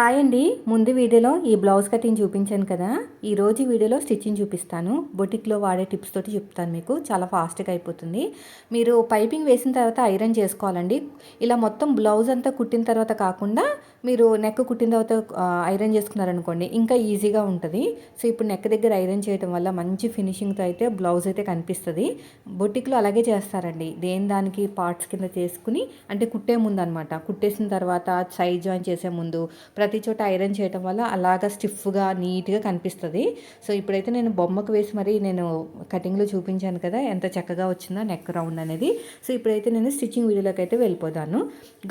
Hi అండి. ముందు వీడియోలో ఈ బ్లౌజ్ కటింగ్ చూపించాను కదా. ఈ రోజు వీడియోలో స్టిచ్చింగ్ చూపిస్తాను. బొటిక్లో వాడే టిప్స్ తోటి చెప్తాను మీకు. చాలా ఫాస్ట్గా అయిపోతుంది. మీరు పైపింగ్ వేసిన తర్వాత ఐరన్ చేసుకోవాలండి. ఇలా మొత్తం బ్లౌజ్ అంతా కుట్టిన తర్వాత కాకుండా మీరు నెక్ కుట్టిన తర్వాత ఐరన్ చేసుకున్నారనుకోండి ఇంకా ఈజీగా ఉంటుంది. సో ఇప్పుడు నెక్ దగ్గర ఐరన్ చేయడం వల్ల మంచి ఫినిషింగ్తో అయితే బ్లౌజ్ అయితే కనిపిస్తుంది. బొటిక్లో అలాగే చేస్తారండి. దేని దానికి పార్ట్స్ కింద చేసుకుని అంటే కుట్టే ముందు అనమాట కుట్టేసిన తర్వాత సైడ్ జాయిన్ చేసే ముందు ప్రతి చోట ఐరన్ చేయడం వల్ల అలాగా స్టిఫ్గా నీట్గా కనిపిస్తుంది. సో ఇప్పుడైతే నేను బొమ్మకు వేసి మరి నేను కటింగ్లో చూపించాను కదా ఎంత చక్కగా వచ్చిందో నెక్ రౌండ్ అనేది. సో ఇప్పుడైతే నేను స్టిచ్చింగ్ వీడియోలోకి అయితే వెళ్ళిపోతాను.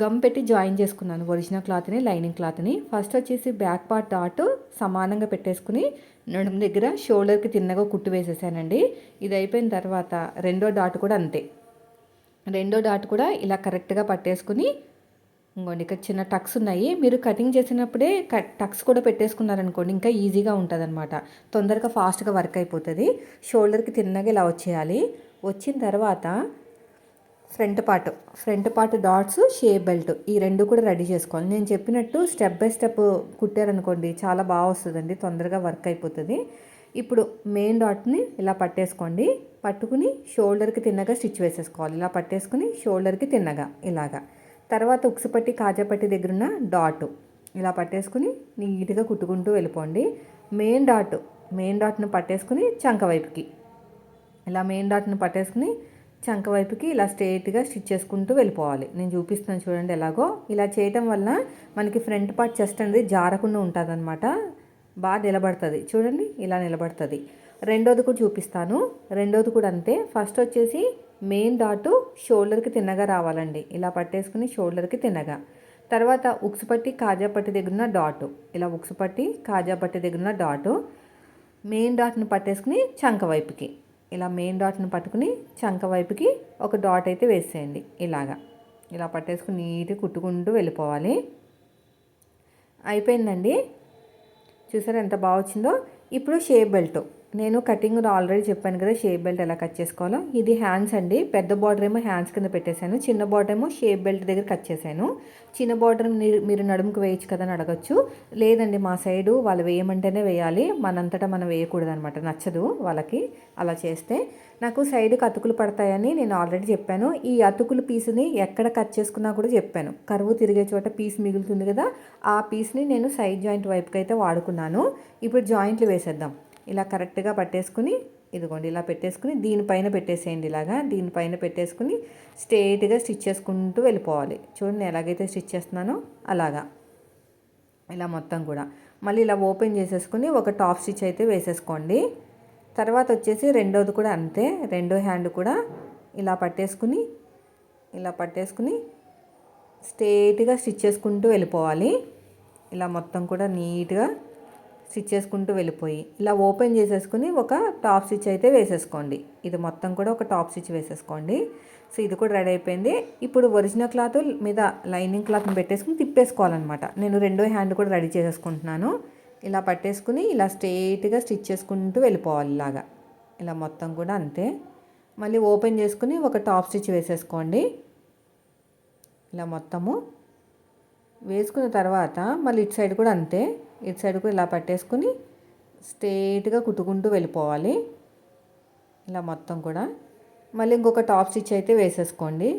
గమ్ పెట్టి జాయిన్ చేసుకున్నాను ఒరిజినల్ క్లాత్ని లైనింగ్ క్లాత్ని. ఫస్ట్ వచ్చేసి బ్యాక్ పార్ట్ డాట్ సమానంగా పెట్టేసుకుని నడుము దగ్గర షోల్డర్కి తిన్నగా కుట్టు వేసేసానండి. ఇది అయిపోయిన తర్వాత రెండో డాట్ కూడా అంతే. రెండో డాట్ కూడా ఇలా కరెక్ట్గా పట్టేసుకుని ఇంకోండి ఇక్కడ చిన్న టక్స్ ఉన్నాయి. మీరు కటింగ్ చేసినప్పుడే టక్స్ కూడా పెట్టేసుకున్నారనుకోండి ఇంకా ఈజీగా ఉంటుంది అనమాట తొందరగా ఫాస్ట్గా వర్క్ అయిపోతుంది. షోల్డర్కి తిన్నగా ఇలా వచ్చేయాలి. వచ్చిన తర్వాత front part front part darts shape belt ఈ రెండు కూడా రెడీ చేసుకోవాలి. నేను చెప్పినట్టు స్టెప్ బై స్టెప్ కుట్టారనుకోండి చాలా బాగా వస్తుందండి తొందరగా వర్క్ అయిపోతుంది. ఇప్పుడు మెయిన్ డాట్ని ఇలా పట్టేసుకోండి. పట్టుకుని షోల్డర్కి తిన్నగా స్టిచ్ వేసేసుకోవాలి. ఇలా పట్టేసుకుని షోల్డర్కి తిన్నగా ఇలాగా. తర్వాత ఉక్సుపట్టి కాజాపట్టి దగ్గర ఉన్న డాట్ ఇలా పట్టేసుకుని నీట్గా కుట్టుకుంటూ వెళ్ళిపోండి. మెయిన్ డాట్ మెయిన్ డాట్ను పట్టేసుకుని చంక వైపుకి. ఇలా మెయిన్ డాట్ను పట్టేసుకుని చంక వైపుకి ఇలా స్ట్రేట్గా స్టిచ్ చేసుకుంటూ వెళ్ళిపోవాలి. నేను చూపిస్తున్నాను చూడండి ఎలాగో. ఇలా చేయటం వల్ల మనకి ఫ్రంట్ పార్ట్ చెస్ట్ అనేది జారకుండా ఉంటుంది అనమాట బాగా నిలబడుతుంది. చూడండి ఇలా నిలబడుతుంది. రెండోది కూడా చూపిస్తాను. రెండోది కూడా అంతే. ఫస్ట్ వచ్చేసి మెయిన్ డాటు షోల్డర్కి తిన్నగా రావాలండి. ఇలా పట్టేసుకుని షోల్డర్కి తిన్నగా. తర్వాత ఉక్స్ పట్టి కాజా పట్టి దగ్గర డాటు. ఇలా ఉక్స్ పట్టి కాజా పట్టి దగ్గర డాటు. మెయిన్ డాట్ని పట్టేసుకుని చంక వైపుకి. ఇలా మెయిన్ డాట్ని పట్టుకుని చంక వైపుకి ఒక డాట్ అయితే వేసేయండి. ఇలాగా. ఇలా పట్టేసుకుని నీట్గా కుట్టుకుంటూ వెళ్ళిపోవాలి. అయిపోయిందండి. చూసారా ఎంత బాగా వచ్చిందో? ఇప్పుడు షేప్ బెల్ట్. నేను కటింగ్ ఆల్రెడీ చెప్పాను కదా షేప్ బెల్ట్ ఎలా కట్ చేసుకోవాలో. ఇది హ్యాండ్స్ అండి. పెద్ద బార్డర్ ఏమో హ్యాండ్స్ కింద పెట్టేశాను. చిన్న బార్డర్ ఏమో షేప్ బెల్ట్ దగ్గర కట్ చేశాను. చిన్న బార్డర్ మీరు నడుముకు వేయచ్చు కదా అని అడగచ్చు. లేదండి మా సైడు వాళ్ళు వేయమంటేనే వేయాలి. మనంతటా మనం వేయకూడదు అనమాట నచ్చదు వాళ్ళకి అలా చేస్తే. నాకు సైడ్కి అతుకులు పడతాయని నేను ఆల్రెడీ చెప్పాను. ఈ అతుకులు పీస్ని ఎక్కడ కట్ చేసుకున్నా కూడా చెప్పాను. కరువు తిరిగే చోట పీస్ మిగులుతుంది కదా ఆ పీస్ని నేను సైడ్ జాయింట్ వైపుకి అయితే వాడుకున్నాను. ఇప్పుడు జాయింట్లు వేసేద్దాం. ఇలా కరెక్ట్గా పట్టేసుకుని ఇదిగోండి ఇలా పెట్టేసుకుని దీనిపైన పెట్టేసేయండి ఇలాగా దీనిపైన పెట్టేసుకుని స్ట్రేట్గా స్టిచ్ చేసుకుంటూ వెళ్ళిపోవాలి. చూడండి ఎలాగైతే స్టిచ్ చేస్తున్నానో అలాగా. ఇలా మొత్తం కూడా. మళ్ళీ ఇలా ఓపెన్ చేసేసుకుని ఒక టాప్ స్టిచ్ అయితే వేసేసుకోండి. తర్వాత వచ్చేసి రెండోది కూడా అంతే. రెండో హ్యాండ్ కూడా ఇలా పట్టేసుకుని ఇలా పట్టేసుకుని స్ట్రేట్గా స్టిచ్ చేసుకుంటూ వెళ్ళిపోవాలి. ఇలా మొత్తం కూడా నీట్గా స్టిచ్ చేసుకుంటూ వెళ్ళిపోయి ఇలా ఓపెన్ చేసేసుకుని ఒక టాప్ స్టిచ్ అయితే వేసేసుకోండి. ఇది మొత్తం కూడా ఒక టాప్ స్టిచ్ వేసేసుకోండి. సో ఇది కూడా రెడీ అయిపోయింది. ఇప్పుడు ఒరిజినల్ క్లాత్ మీద లైనింగ్ క్లాత్ని పెట్టేసుకుని తిప్పేసుకోవాలన్నమాట. నేను రెండో హ్యాండ్ కూడా రెడీ చేసేసుకుంటున్నాను. ఇలా పట్టేసుకుని ఇలా స్ట్రేట్గా స్టిచ్ చేసుకుంటూ వెళ్ళిపోవాలి ఇలాగా. ఇలా మొత్తం కూడా అంతే. మళ్ళీ ఓపెన్ చేసుకుని ఒక టాప్ స్టిచ్ వేసేసుకోండి. ఇలా మొత్తము వేసుకున్న తర్వాత మళ్ళీ ఇటు సైడ్ కూడా అంతే. ఇటు సైడ్ కూడా ఇలా పట్టేసుకుని స్ట్రేట్గా కుట్టుకుంటూ వెళ్ళిపోవాలి. ఇలా మొత్తం కూడా. మళ్ళీ ఇంకొక టాప్ స్టిచ్ అయితే వేసేసుకోండి.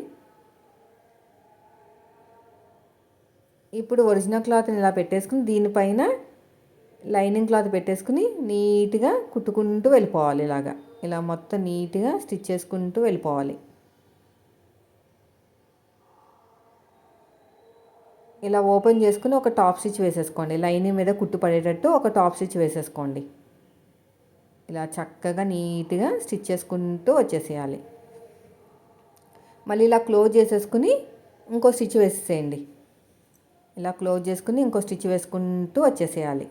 ఇప్పుడు ఒరిజినల్ క్లాత్ని ఇలా పెట్టేసుకుని దీనిపైన లైనింగ్ క్లాత్ పెట్టేసుకుని నీట్గా కుట్టుకుంటూ వెళ్ళిపోవాలి ఇలాగా. ఇలా మొత్తం నీట్గా స్టిచ్ చేసుకుంటూ వెళ్ళిపోవాలి. ఇలా ఓపెన్ చేసుకుని ఒక టాప్ స్టిచ్ వేసేసుకోండి. లైనింగ్ మీద కుట్టు పడేటట్టు ఒక టాప్ స్టిచ్ వేసేసుకోండి. ఇలా చక్కగా నీట్గా స్టిచ్ చేసుకుంటూ వచ్చేసేయాలి. మళ్ళీ ఇలా క్లోజ్ చేసేసుకుని ఇంకో స్టిచ్ వేసేసేయండి. ఇలా క్లోజ్ చేసుకుని ఇంకో స్టిచ్ వేసుకుంటూ వచ్చేసేయాలి.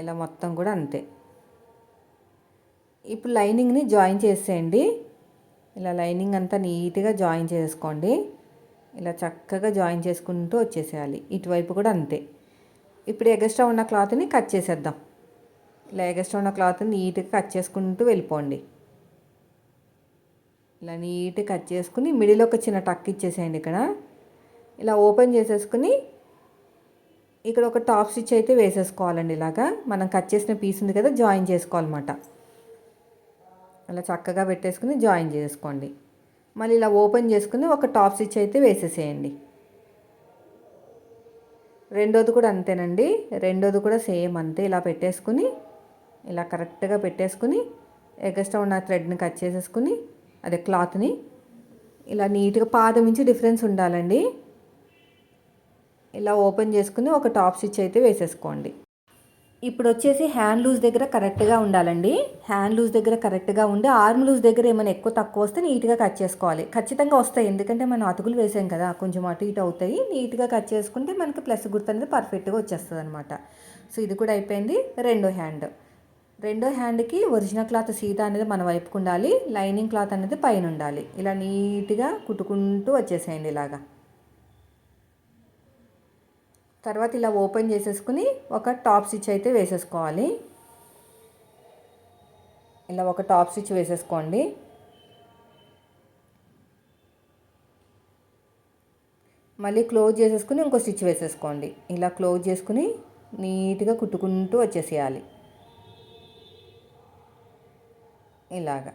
ఇలా మొత్తం కూడా అంతే. ఇప్పుడు లైనింగ్ని జాయిన్ చేసేయండి. ఇలా లైనింగ్ అంతా నీట్గా జాయిన్ చేసుకోండి ఇలా చక్కగా జాయిన్ చేసుకుంటూ వచ్చేసేయాలి. ఇటువైపు కూడా అంతే. ఇప్పుడు ఎగస్ట్రా ఉన్న క్లాత్ని కట్ చేసేద్దాం. ఇలా ఎగస్ట్రా ఉన్న క్లాత్ని నీట్గా కట్ చేసుకుంటూ వెళ్ళిపోండి. ఇలా నీట్గా కట్ చేసుకుని మిడిల్ ఒక చిన్న టక్ ఇచ్చేసేయండి ఇక్కడ. ఇలా ఓపెన్ చేసేసుకుని ఇక్కడ ఒక టాప్ స్టిచ్ అయితే వేసేసుకోవాలండి ఇలాగా. మనం కట్ చేసిన పీస్ ఉంది కదా జాయిన్ చేసుకోవాలన్నమాట. అలా చక్కగా పెట్టేసుకుని జాయిన్ చేసుకోండి. మళ్ళీ ఇలా ఓపెన్ చేసుకుని ఒక టాప్ స్టిచ్ అయితే వేసేసేయండి. రెండోది కూడా అంతేనండి. రెండోది కూడా సేమ్ అంతే. ఇలా పెట్టేసుకుని ఇలా కరెక్ట్గా పెట్టేసుకుని ఎగస్ట్రా ఉన్న థ్రెడ్ని కట్ చేసేసుకుని అదే క్లాత్ని ఇలా నీట్గా పాదం నుంచి డిఫరెన్స్ ఉండాలండి. ఇలా ఓపెన్ చేసుకుని ఒక టాప్ స్టిచ్ అయితే వేసేసుకోండి. ఇప్పుడు వచ్చేసి హ్యాండ్ లూజ్ దగ్గర కరెక్ట్గా ఉండాలండి. హ్యాండ్ లూజ్ దగ్గర కరెక్ట్గా ఉండి ఆర్మ్ లూజ్ దగ్గర ఏమైనా ఎక్కువ తక్కువ వస్తే నీట్గా కట్ చేసుకోవాలి. ఖచ్చితంగా వస్తాయి ఎందుకంటే మనం అతుకులు వేసాం కదా కొంచెం అటు ఇటు అవుతాయి. నీట్గా కట్ చేసుకుంటే మనకి ప్లస్ గుర్తు అనేది పర్ఫెక్ట్గా వచ్చేస్తుంది అనమాట సో ఇది కూడా అయిపోయింది రెండో హ్యాండ్ రెండో హ్యాండ్కి ఒరిజినల్ క్లాత్ సీత అనేది మన వైపుకు ఉండాలి లైనింగ్ క్లాత్ అనేది పైన ఉండాలి. ఇలా నీట్గా కుట్టుకుంటూ వచ్చేసేయండి ఇలాగా. తర్వాత ఇలా ఓపెన్ చేసేసుకుని ఒక టాప్ స్టిచ్ అయితే వేసేసుకోవాలి. ఇలా ఒక టాప్ స్టిచ్ వేసేసుకోండి. మళ్ళీ క్లోజ్ చేసేసుకుని ఇంకో స్టిచ్ వేసేసుకోండి. ఇలా క్లోజ్ చేసుకుని నీట్గా కుట్టుకుంటూ వచ్చేసేయాలి. ఇలాగా.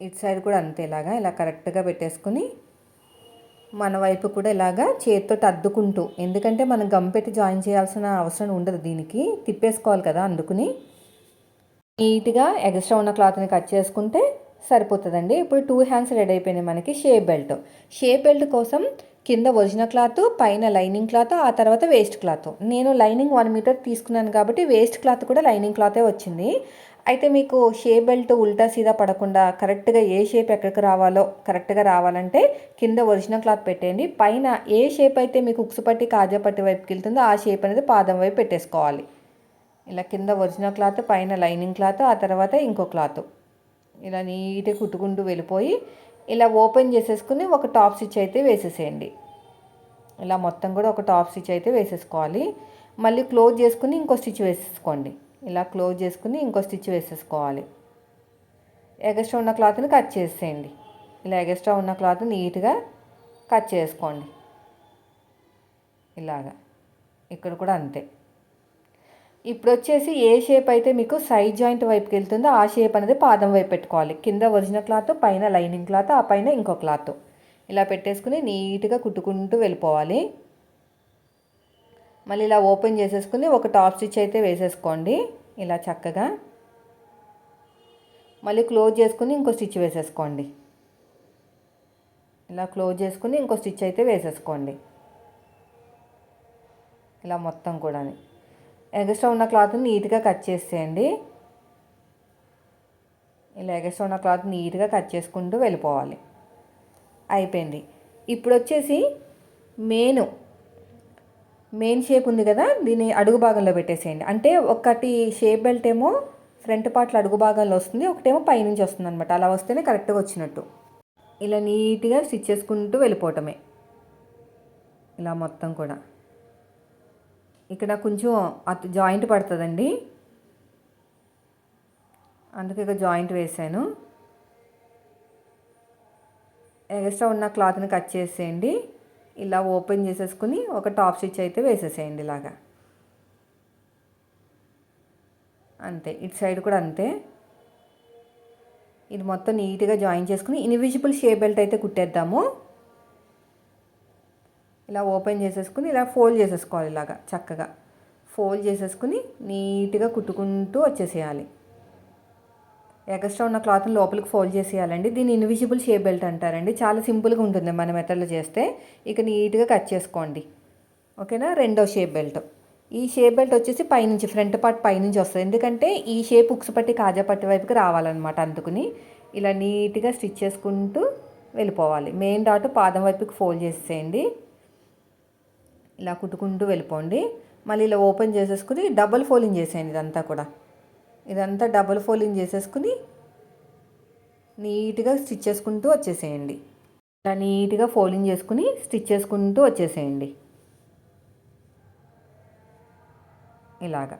ఇటు సైడ్ కూడా అంతే ఇలాగా ఇలా కరెక్ట్గా పెట్టేసుకుని మన వైపు కూడా ఇలాగా చేతితో అద్దుకుంటూ ఎందుకంటే మనం గమ్ పెట్టి జాయిన్ చేయాల్సిన అవసరం ఉండదు దీనికి తిప్పేసుకోవాలి కదా అందుకుని. నీట్గా ఎక్స్ట్రా ఉన్న క్లాత్ని కట్ చేసుకుంటే సరిపోతుందండి. ఇప్పుడు టూ హ్యాండ్స్ రెడీ అయిపోయినాయి మనకి షేప్ బెల్ట్. షేప్ బెల్ట్ కోసం కింద ఒరిజినల్ క్లాత్ పైన లైనింగ్ క్లాత్ ఆ తర్వాత వేస్ట్ క్లాత్. నేను లైనింగ్ వన్ మీటర్ తీసుకున్నాను కాబట్టి వేస్ట్ క్లాత్ కూడా లైనింగ్ క్లాతే వచ్చింది. అయితే మీకు షేప్ బెల్ట్ ఉల్టా సీదా పడకుండా కరెక్ట్గా ఏ షేప్ ఎక్కడికి రావాలో కరెక్ట్గా రావాలంటే కింద ఒరిజినల్ క్లాత్ పెట్టేయండి. పైన ఏ షేప్ అయితే మీకు ఉక్సు పట్టి కాజా పట్టి వైపుకి వెళ్తుందో ఆ షేప్ అనేది పాదం వైపు పెట్టేసుకోవాలి. ఇలా కింద ఒరిజినల్ క్లాత్ పైన లైనింగ్ క్లాత్ ఆ తర్వాత ఇంకో క్లాత్. ఇలా నీట్గా కుట్టుకుంటూ వెళ్ళిపోయి ఇలా ఓపెన్ చేసేసుకుని ఒక టాప్ స్టిచ్ అయితే వేసేసేయండి. ఇలా మొత్తం కూడా ఒక టాప్ స్టిచ్ అయితే వేసేసుకోవాలి. మళ్ళీ క్లోజ్ చేసుకుని ఇంకో స్టిచ్ వేసేసుకోండి. ఇలా క్లోజ్ చేసుకుని ఇంకో స్టిచ్ వేసేసుకోవాలి. ఎగస్ట్రా ఉన్న క్లాత్ని కట్ చేసేయండి. ఇలా ఎగస్ట్రా ఉన్న క్లాత్ నీట్గా కట్ చేసుకోండి. ఇలాగా. ఇక్కడ కూడా అంతే. ఇప్పుడు వచ్చేసి ఏ షేప్ అయితే మీకు సైడ్ జాయింట్ వైపుకి వెళ్తుందో ఆ షేప్ అనేది పాదం వైపు పెట్టుకోవాలి. కింద ఒరిజినల్ క్లాత్ పైన లైనింగ్ క్లాత్ ఆ పైన ఇంకో క్లాత్ ఇలా పెట్టేసుకుని నీట్గా కుట్టుకుంటూ వెళ్ళిపోవాలి. మళ్ళీ ఇలా ఓపెన్ చేసేసుకుని ఒక టాప్ స్టిచ్ అయితే వేసేసుకోండి. ఇలా చక్కగా. మళ్ళీ క్లోజ్ చేసుకుని ఇంకో స్టిచ్ వేసేసుకోండి. ఇలా క్లోజ్ చేసుకుని ఇంకో స్టిచ్ అయితే వేసేసుకోండి. ఇలా మొత్తం కూడా ఎగస్ట్రా ఉన్న క్లాత్ని నీట్గా కట్ చేసేయండి. ఇలా ఎగస్ట్రా ఉన్న క్లాత్ నీట్గా కట్ చేసుకుంటూ వెళ్ళిపోవాలి. అయిపోయింది. ఇప్పుడు వచ్చేసి మెయిన్ మెయిన్ షేప్ ఉంది కదా దీన్ని అడుగు భాగంలో పెట్టేసేయండి. అంటే ఒకటి షేప్ బెల్ట్ ఏమో ఫ్రంట్ పార్ట్లో అడుగు భాగంలో వస్తుంది ఒకటేమో పైనుంచి వస్తుంది అనమాట అలా వస్తేనే కరెక్ట్గా వచ్చినట్టు. ఇలా నీట్గా స్టిచ్ చేసుకుంటూ వెళ్ళిపోవటమే. ఇలా మొత్తం కూడా. ఇక్కడ కొంచెం అటు జాయింట్ పడుతుందండి. అందుకే ఇక జాయింట్ వేసాను. ఎగస్ట్రా ఉన్న క్లాత్ని కట్ చేసేయండి. ఇలా ఓపెన్ చేసేసుకుని ఒక టాప్ స్టిచ్ అయితే వేసేసేయండి ఇలాగా. అంతే ఇటు సైడ్ కూడా అంతే. ఇది మొత్తం నీట్గా జాయిన్ చేసుకుని ఇన్విజిబుల్ షేప్ బెల్ట్ అయితే కుట్టేద్దాము. ఇలా ఓపెన్ చేసేసుకుని ఇలా ఫోల్డ్ చేసేసుకోవాలి ఇలాగా చక్కగా. ఫోల్డ్ చేసేసుకుని నీట్గా కుట్టుకుంటూ వచ్చేసేయాలి. ఎగస్ట్రా ఉన్న క్లాత్ని లోపలికి ఫోల్డ్ చేసేయాలండి. దీన్ని ఇన్విజిబుల్ షేప్ బెల్ట్ అంటారండి. చాలా సింపుల్గా ఉంటుంది మన మెథడ్లో చేస్తే. ఇక నీట్గా కట్ చేసుకోండి. ఓకేనా? రెండో షేప్ బెల్ట్. ఈ షేప్ బెల్ట్ వచ్చేసి పైనుంచి ఫ్రంట్ పార్ట్ పైనుంచి వస్తుంది. ఎందుకంటే ఈ షేప్ ఉక్స్ పట్టి కాజా పట్టి వైపుకి రావాలన్నమాట అందుకుని ఇలా నీట్గా స్టిచ్ చేసుకుంటూ వెళ్ళిపోవాలి. మెయిన్ డాట్ పాదం వైపుకి ఫోల్డ్ చేసేయండి. ఇలా కుట్టుకుంటూ వెళ్ళిపోండి. మళ్ళీ ఇలా ఓపెన్ చేసేసుకుని డబల్ ఫోలింగ్ చేసేయండి ఇదంతా కూడా. ఇదంతా డబల్ ఫోలింగ్ చేసేసుకుని నీట్గా స్టిచ్ చేసుకుంటూ వచ్చేసేయండి. ఇలా నీట్గా ఫోలింగ్ చేసుకుని స్టిచ్ చేసుకుంటూ వచ్చేసేయండి. ఇలాగా.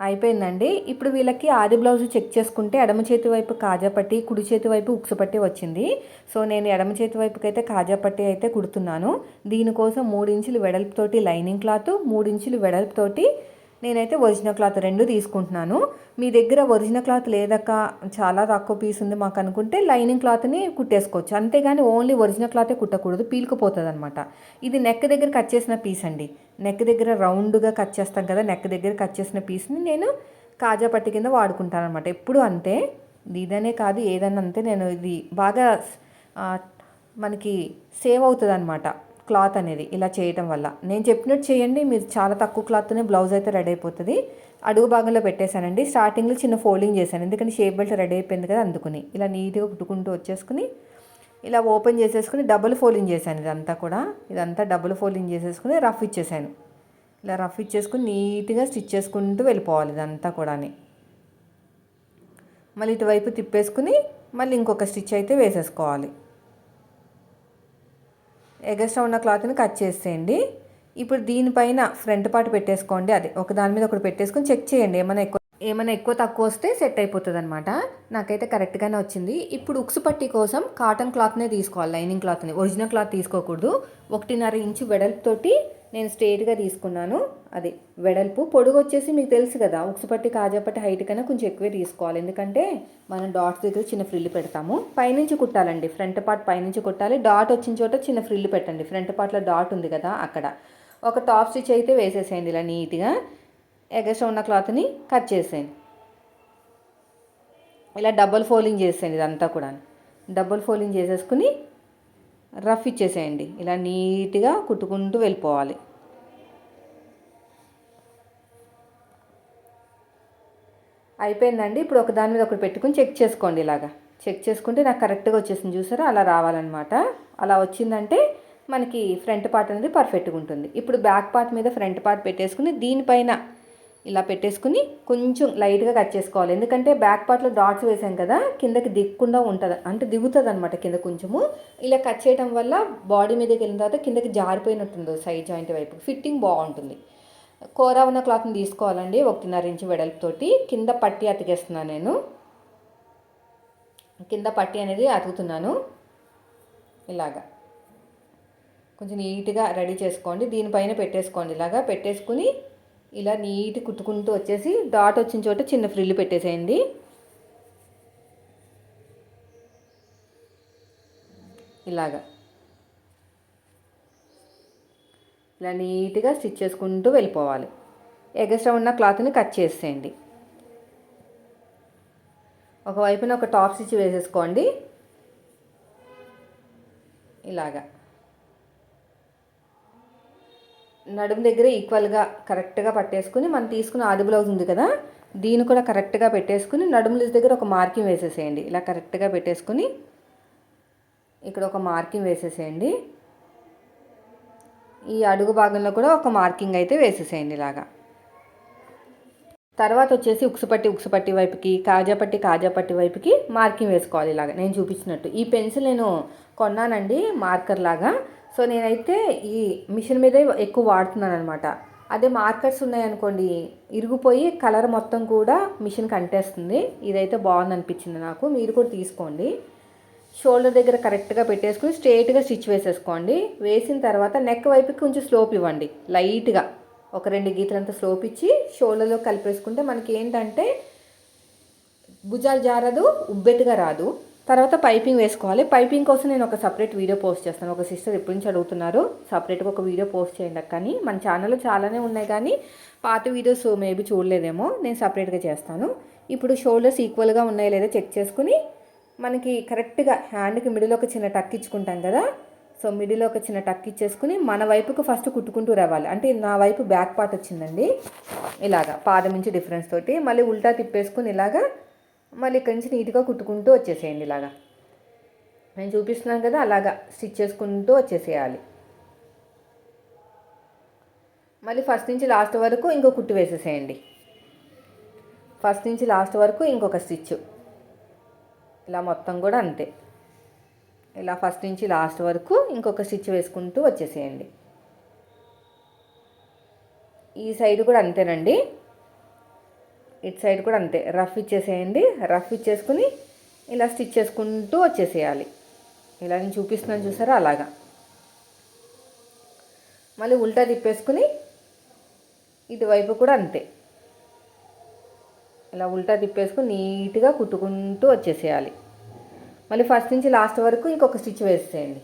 అయిపోయిందండి. ఇప్పుడు వీళ్ళకి ఆది బ్లౌజ్ చెక్ చేసుకుంటే ఎడమ చేతి వైపు కాజా పట్టి కుడి చేతి వైపు ఉక్సు పట్టి వచ్చింది. సో నేను ఎడమ చేతి వైపుకి అయితే కాజా పట్టి అయితే కుడుతున్నాను. దీనికోసం మూడు ఇంచులు వెడల్పుతోటి లైనింగ్ క్లాత్ మూడు ఇంచులు వెడల్పుతోటి నేనైతే ఒరిజినల్ క్లాత్ రెండు తీసుకుంటున్నాను. మీ దగ్గర ఒరిజినల్ క్లాత్ లేదక్క చాలా తక్కువ పీస్ ఉంది మాకు అనుకుంటే లైనింగ్ క్లాత్ని కుట్టేసుకోవచ్చు. అంతేగాని ఓన్లీ ఒరిజినల్ క్లాతే కుట్టకూడదు పీలుకుపోతుంది అనమాట ఇది నెక్ దగ్గర కట్ చేసిన పీస్ అండి. నెక్ దగ్గర రౌండ్గా కట్ చేస్తాం కదా నెక్ దగ్గర కట్ చేసిన పీస్ని నేను కాజా పట్టి కింద వాడుకుంటాను అనమాట ఎప్పుడు అంతే ఇదనే కాదు ఏదన్నా అంతే. నేను ఇది బాగా మనకి సేవ్ అవుతుంది అనమాట క్లాత్ అనేది ఇలా చేయటం వల్ల. నేను చెప్పినట్టు చేయండి మీరు చాలా తక్కువ క్లాత్తోనే బ్లౌజ్ అయితే రెడీ అయిపోతుంది. అడుగు భాగంలో పెట్టేశానండి. స్టార్టింగ్లో చిన్న ఫోల్డింగ్ చేశాను. ఎందుకంటే షేప్ బెల్ట్ రెడీ అయిపోయింది కదా అందుకుని. ఇలా నీట్గా కుట్టుకుంటూ వచ్చేసుకుని ఇలా ఓపెన్ చేసేసుకుని డబుల్ ఫోల్డింగ్ చేశాను ఇదంతా కూడా. ఇదంతా డబుల్ ఫోల్డింగ్ చేసేసుకుని రఫ్ ఇచ్చేసాను. ఇలా రఫ్ ఇచ్చేసుకుని నీట్గా స్టిచ్ చేసుకుంటూ వెళ్ళిపోవాలి ఇదంతా కూడా మళ్ళీ ఇటువైపు తిప్పేసుకుని మళ్ళీ ఇంకొక స్టిచ్ అయితే వేసేసుకోవాలి. ఎగస్ట్రా ఉన్న క్లాత్ని కట్ చేసేయండి. ఇప్పుడు దీనిపైన ఫ్రంట్ పార్ట్ పెట్టేసుకోండి. అది ఒక దాని మీద ఒకటి పెట్టేసుకొని చెక్ చేయండి. ఏమైనా ఎక్కువ ఏమైనా ఎక్కువ తక్కువ వస్తే సెట్ అయిపోతుంది అనమాట నాకైతే కరెక్ట్గానే వచ్చింది. ఇప్పుడు ఉక్సు పట్టి కోసం కాటన్ క్లాత్నే తీసుకోవాలి. లైనింగ్ క్లాత్ని. ఒరిజినల్ క్లాత్ తీసుకోకూడదు. ఒకటిన్నర ఇంచు వెడల్పుతోటి నేను స్ట్రేట్గా తీసుకున్నాను. అది వెడల్పు. పొడుగు వచ్చేసి మీకు తెలుసు కదా ఉక్సుపట్టి కాజాపట్టి హైట్ కన్నా కొంచెం ఎక్కువే తీసుకోవాలి. ఎందుకంటే మనం డాట్స్ దగ్గర చిన్న ఫ్రిల్లు పెడతాము. పైనుంచి కుట్టాలండి. ఫ్రంట్ పార్ట్ పైనుంచి కుట్టాలి. డాట్ వచ్చిన చోట చిన్న ఫ్రిల్లు పెట్టండి. ఫ్రంట్ పార్ట్లో డాట్ ఉంది కదా అక్కడ. ఒక టాప్ స్టిచ్ అయితే వేసేసేయండి ఇలా నీట్గా. ఎగస్ట్రా ఉన్న క్లాత్ని కట్ చేసేయండి. ఇలా డబుల్ ఫోల్డింగ్ చేసేయండి ఇదంతా కూడా డబుల్ ఫోల్డింగ్ చేసేసుకుని రఫ్ ఇచ్చేసేయండి. ఇలా నీట్గా కుట్టుకుంటూ వెళ్ళిపోవాలి. అయిపోయిందండి. ఇప్పుడు ఒక దాని మీద ఒకటి పెట్టుకుని చెక్ చేసుకోండి ఇలాగా. చెక్ చేసుకుంటే నాకు కరెక్ట్గా వచ్చేసింది చూసారా? అలా రావాలన్నమాట. అలా వచ్చిందంటే మనకి ఫ్రంట్ పార్ట్ అనేది పర్ఫెక్ట్గా ఉంటుంది. ఇప్పుడు బ్యాక్ పార్ట్ మీద ఫ్రంట్ పార్ట్ పెట్టేసుకుని దీనిపైన ఇలా పెట్టేసుకుని కొంచెం లైట్గా కట్ చేసుకోవాలి. ఎందుకంటే బ్యాక్ పార్ట్లో డాట్స్ వేసాం కదా కిందకి దిక్కుండా ఉంటుంది. అంటే దిగుతుంది అనమాట కింద కొంచెము. ఇలా కట్ చేయడం వల్ల బాడీ మీదకి వెళ్ళిన తర్వాత కిందకి జారిపోయినట్టుంది సైడ్ జాయింట్ వైపు. ఫిట్టింగ్ బాగుంటుంది. కూర ఉన్న క్లాత్ని తీసుకోవాలండి ఒకటిన్నర ఇంచు వెడల్పుతోటి కింద పట్టి అతికేస్తున్నాను నేను. కింద పట్టి అనేది అతుకుతున్నాను. ఇలాగా. కొంచెం నీట్గా రెడీ చేసుకోండి. దీనిపైన పెట్టేసుకోండి. ఇలాగా పెట్టేసుకుని ఇలా నీట్ కుట్టుకుంటూ వచ్చేసి డాట్ వచ్చిన చోట చిన్న ఫ్రిల్లు పెట్టేసేయండి. ఇలాగా. ఇలా నీట్గా స్టిచ్ చేసుకుంటూ వెళ్ళిపోవాలి. ఎగస్ట్రా ఉన్న క్లాత్ని కట్ చేసేయండి. ఒకవైపున ఒక టాప్ స్టిచ్ వేసేసుకోండి. ఇలాగా. నడుము దగ్గర ఈక్వల్గా కరెక్ట్గా పట్టేసుకుని మనం తీసుకున్న ఆది బ్లౌజ్ ఉంది కదా దీన్ని కూడా కరెక్ట్గా పెట్టేసుకుని నడుము దగ్గర ఒక మార్కింగ్ వేసేసేయండి. ఇలా కరెక్ట్గా పెట్టేసుకుని ఇక్కడ ఒక మార్కింగ్ వేసేసేయండి. ఈ అడుగు భాగంలో కూడా ఒక మార్కింగ్ అయితే వేసేసేయండి ఇలాగా. తర్వాత వచ్చేసి ఉక్సుపట్టి ఉక్సుపట్టి వైపుకి కాజాపట్టి కాజాపట్టి వైపుకి మార్కింగ్ వేసుకోవాలి ఇలాగా. నేను చూపించినట్టు. ఈ పెన్సిల్ నేను కొన్నానండి మార్కర్ లాగా. సో నేనైతే ఈ మిషన్ మీదే ఎక్కువ వాడుతున్నాను అనమాట అదే మార్కర్స్ ఉన్నాయనుకోండి ఇరిగిపోయి కలర్ మొత్తం కూడా మిషన్ కంటేస్తుంది. ఇదైతే బాగుంది అనిపించింది నాకు. మీరు కూడా తీసుకోండి. షోల్డర్ దగ్గర కరెక్ట్గా పెట్టేసుకుని స్ట్రేట్గా స్టిచ్ వేసేసుకోండి. వేసిన తర్వాత నెక్ వైపుకి కొంచెం స్లోప్ ఇవ్వండి. లైట్గా. ఒక రెండు గీతలంతా స్లోప్ ఇచ్చి షోల్డర్లో కలిపేసుకుంటే మనకి ఏంటంటే భుజాలు జారదు ఉబ్బెట్టుగా రాదు. తర్వాత పైపింగ్ వేసుకోవాలి. పైపింగ్ కోసం నేను ఒక సపరేట్ వీడియో పోస్ట్ చేస్తాను. ఒక సిస్టర్ ఎప్పటి నుంచి అడుగుతున్నారు సపరేట్గా ఒక వీడియో పోస్ట్ చేయండి కానీ మన ఛానల్లో చాలానే ఉన్నాయి కానీ పాత వీడియోస్ మేబీ చూడలేదేమో. నేను సపరేట్గా చేస్తాను. ఇప్పుడు షోల్డర్స్ ఈక్వల్గా ఉన్నాయో లేదో చెక్ చేసుకుని మనకి కరెక్ట్గా హ్యాండ్కి మిడిల్ ఒక చిన్న టక్ ఇచ్చుకుంటాం కదా. సో మిడిల్ ఒక చిన్న టక్ ఇచ్చేసుకుని మన వైపుకు ఫస్ట్ కుట్టుకుంటూ రావాలి. అంటే నా వైపు బ్యాక్ పార్ట్ వచ్చిందండి. ఇలాగా పాదం నుంచి డిఫరెన్స్ తోటి. మళ్ళీ ఉల్టా తిప్పేసుకుని ఇలాగా మళ్ళీ ఇక్కడి నుంచి నీట్గా కుట్టుకుంటూ వచ్చేసేయండి ఇలాగా. నేను చూపిస్తున్నాను కదా అలాగా స్టిచ్ చేసుకుంటూ వచ్చేసేయాలి. మళ్ళీ ఫస్ట్ నుంచి లాస్ట్ వరకు ఇంకో కుట్టు వేసేసేయండి. ఫస్ట్ నుంచి లాస్ట్ వరకు ఇంకొక స్టిచ్. ఇలా మొత్తం కూడా అంతే. ఇలా ఫస్ట్ నుంచి లాస్ట్ వరకు ఇంకొక స్టిచ్ వేసుకుంటూ వచ్చేసేయండి. ఈ సైడ్ కూడా అంతేనండి. ఇటు సైడ్ కూడా అంతే. రఫ్ ఇచ్చేసేయండి. రఫ్ ఇచ్చేసుకుని ఇలా స్టిచ్ చేసుకుంటూ వచ్చేసేయాలి. ఇలా నేను చూపిస్తున్నాను చూసారా? అలాగా. మళ్ళీ ఉల్టా తిప్పేసుకుని ఇటువైపు కూడా అంతే. ఇలా ఉల్టా తిప్పేసుకుని నీట్గా కుట్టుకుంటూ వచ్చేసేయాలి. మళ్ళీ ఫస్ట్ నుంచి లాస్ట్ వరకు ఇంకొక స్టిచ్ వేసేయండి.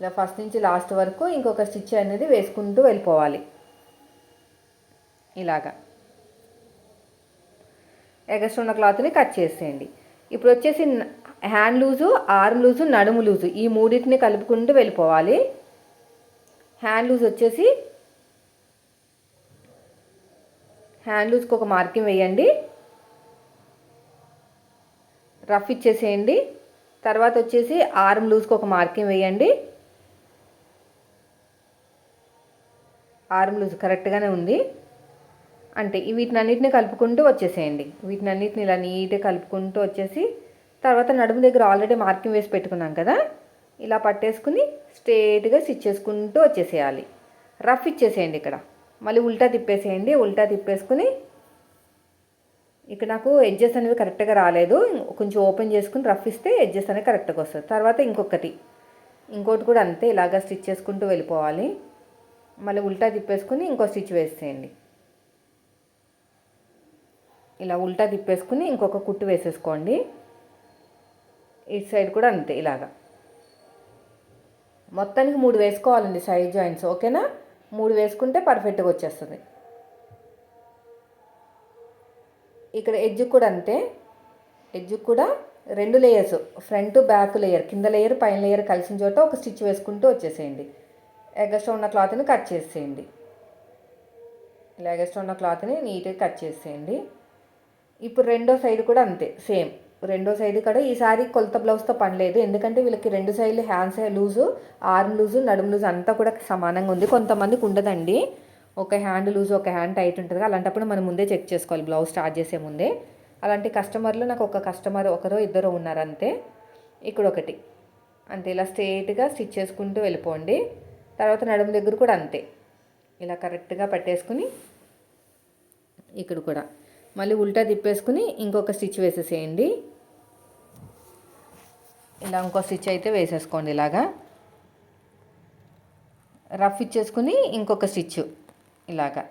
ఇలా ఫస్ట్ నుంచి లాస్ట్ వరకు ఇంకొక స్టిచ్ అనేది వేసుకుంటూ వెళ్ళిపోవాలి. ఇలాగా. ఎగస్ట్రా ఉన్న క్లాత్ని కట్ చేసేయండి. ఇప్పుడు వచ్చేసి హ్యాండ్ లూజు ఆర్మ్ లూజు నడుము లూజు ఈ మూడింటిని కలుపుకుంటూ వెళ్ళిపోవాలి. హ్యాండ్ లూజ్ వచ్చేసి హ్యాండ్ లూజ్కి ఒక మార్కింగ్ వేయండి. రఫ్ ఇచ్చేసేయండి. తర్వాత వచ్చేసి ఆర్మ్ లూజ్కి ఒక మార్కింగ్ వేయండి. ఆర్మ్ లూజ్ కరెక్ట్గానే ఉంది. అంటే వీటిని అన్నిటిని కలుపుకుంటూ వచ్చేసేయండి. వీటిని అన్నింటిని ఇలా నీట్గా కలుపుకుంటూ వచ్చేసి తర్వాత నడుము దగ్గర ఆల్రెడీ మార్కింగ్ వేసి పెట్టుకున్నాం కదా ఇలా పట్టేసుకుని స్ట్రేట్గా స్టిచ్ చేసుకుంటూ వచ్చేసేయాలి. రఫ్ ఇచ్చేసేయండి ఇక్కడ. మళ్ళీ ఉల్టా తిప్పేసేయండి. ఉల్టా తిప్పేసుకుని ఇక్కడ నాకు ఎడ్జెస్ అనేవి కరెక్ట్గా రాలేదు. కొంచెం ఓపెన్ చేసుకుని రఫ్ ఇస్తే ఎడ్జెస్ అనేవి కరెక్ట్గా వస్తుంది తర్వాత ఇంకొకటి. ఇంకోటి కూడా అంతే ఇలాగా స్టిచ్ చేసుకుంటూ వెళ్ళిపోవాలి. మళ్ళీ ఉల్టా తిప్పేసుకుని ఇంకో స్టిచ్ వేసేయండి. ఇలా ఉల్టా తిప్పేసుకుని ఇంకొక కుట్టు వేసేసుకోండి. ఇటు సైడ్ కూడా అంతే ఇలాగా. మొత్తానికి మూడు వేసుకోవాలండి సైడ్ జాయింట్స్ ఓకేనా? మూడు వేసుకుంటే పర్ఫెక్ట్గా వచ్చేస్తుంది. ఇక్కడ ఎడ్జ్ కూడా అంతే. ఎడ్జ్ కూడా రెండు లేయర్స్ ఫ్రంట్ బ్యాక్ లేయర్ కింద లేయర్ పైన లేయర్ కలిసిన చోట ఒక స్టిచ్ వేసుకుంటూ వచ్చేసేయండి. ఎగస్ట్రా ఉన్న క్లాత్ని కట్ చేసేయండి. ఇలా ఎగస్ట్రా ఉన్న క్లాత్ని నీట్గా కట్ చేసేయండి. ఇప్పుడు రెండో సైడ్ కూడా అంతే సేమ్. రెండో సైడ్ కూడా ఈసారి కొలత బ్లౌజ్తో పని లేదు. ఎందుకంటే వీళ్ళకి రెండు సైడ్లు హ్యాండ్స్ లూజు ఆర్మ్ లూజు నడుము లూజు అంతా కూడా సమానంగా ఉంది. కొంతమందికి ఉండదండి. ఒక హ్యాండ్ లూజ్ ఒక హ్యాండ్ టైట్ ఉంటుంది. అలాంటప్పుడు మనం ముందే చెక్ చేసుకోవాలి. బ్లౌజ్ స్టార్ట్ చేసే ముందే. అలాంటి కస్టమర్లు నాకు ఒక కస్టమర్ ఒకరో ఇద్దరు ఉన్నారు అంతే. ఇక్కడ ఒకటి. అంతే. ఇలా స్ట్రేట్గా స్టిచ్ చేసుకుంటూ వెళ్ళిపోండి. తర్వాత నడుము దగ్గర కూడా అంతే. ఇలా కరెక్ట్గా పట్టేసుకుని ఇక్కడ కూడా. మళ్ళీ ఉల్టా తిప్పేసుకుని ఇంకొక స్టిచ్ వేసేసేయండి. ఇలా ఇంకో స్టిచ్ అయితే వేసేసుకోండి ఇలాగా. రఫ్ ఇచ్చేసుకుని ఇంకొక స్టిచ్ ఇలాగా.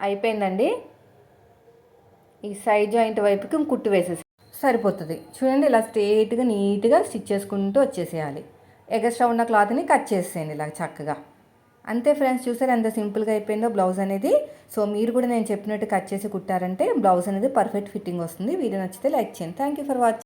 అయిపోయిందండి. ఈ సైడ్ జాయింట్ వైపుకి కుట్టు వేసేసి సరిపోతుంది. చూడండి ఇలా స్ట్రేట్గా నీట్గా స్టిచ్ చేసుకుంటూ వచ్చేసేయాలి. ఎగస్ట్రా ఉన్న క్లాత్ని కట్ చేసేయండి ఇలా చక్కగా. అంతే ఫ్రెండ్స్ చూసారు ఎంత సింపుల్గా అయిపోయిందో బ్లౌజ్ అనేది? సో మీరు కూడా నేను చెప్పినట్టు కట్ చేసి కుట్టారంటే బ్లౌజ్ అనేది పర్ఫెక్ట్ ఫిట్టింగ్ వస్తుంది. వీడియో నచ్చితే లైక్ చేయండి. Thank you for watching